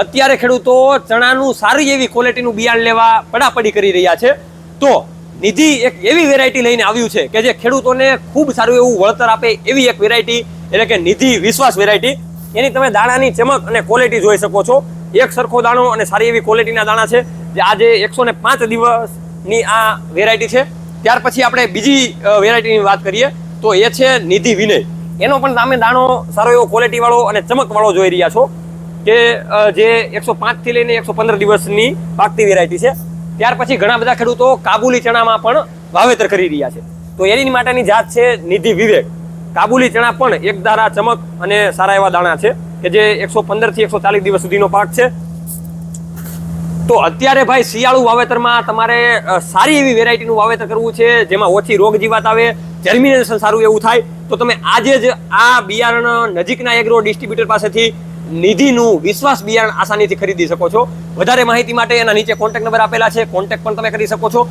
અત્યારે ખેડૂતો ચણાનું સારી એવી ક્વોલિટીનું બિયારણ લેવા પડાપડી કરી રહ્યા છે. તો નિધિ એક એવી વેરાયટી લઈને આવ્યું છે કે જે ખેડૂતોને ખૂબ સારું એવું વળતર આપે એવી એક વેરાયટી એટલે કે નિધિ વિશ્વાસ વેરાયટી એની તમે દાણાની ચમક અને ક્વોલિટી જોઈ શકો છો. એક સરખો દાણો અને સારી એવી ક્વોલિટીના દાણા છે. જે આજે એકસો ને પાંચ દિવસની આ વેરાયટી છે. ત્યાર પછી આપણે બીજી વેરાયટીની વાત કરીએ તો એ છે નિધિ વિનય. એનો પણ તમે દાણો સારો એવો ક્વોલિટીવાળો અને ચમકવાળો જોઈ રહ્યા છો. કે જે એકસો થી લઈને એકસો પંદર દિવસની પાકતી વેરાયટી છે. ત્યાર પછી ઘણા બધા ખેડૂતો કાબુલી ચણામાં પણ વાવેતર કરી રહ્યા છે. તો એની માટેની જાત છે નિધિ વિવેક. કાબુલી ચણા પણ એક દારા ચમક અને સારા એવા દાણા છે કે જે એકસો થી એકસો ચાલીસ દિવસ સુધીનો પાક છે. તો અત્યારે ભાઈ શિયાળુ વાવેતરમાં તમારે સારી એવી વેરાયટીનું વાવેતર કરવું છે, જેમાં ઓછી રોગ જીવાત આવે જર્મિનેશન સારું એવું થાય, તો તમે આજે જ આ બિયારણ નજીકના એગ્રો ડિસ્ટ્રીબ્યુટર પાસેથી નિધિનું વિશ્વાસ બિયારણ આસાનીથી ખરીદી શકો છો. વધારે માહિતી માટે એના નીચે કોન્ટેક્ટ નંબર આપેલા છે. કોન્ટેક્ટ પણ તમે કરી શકો છો.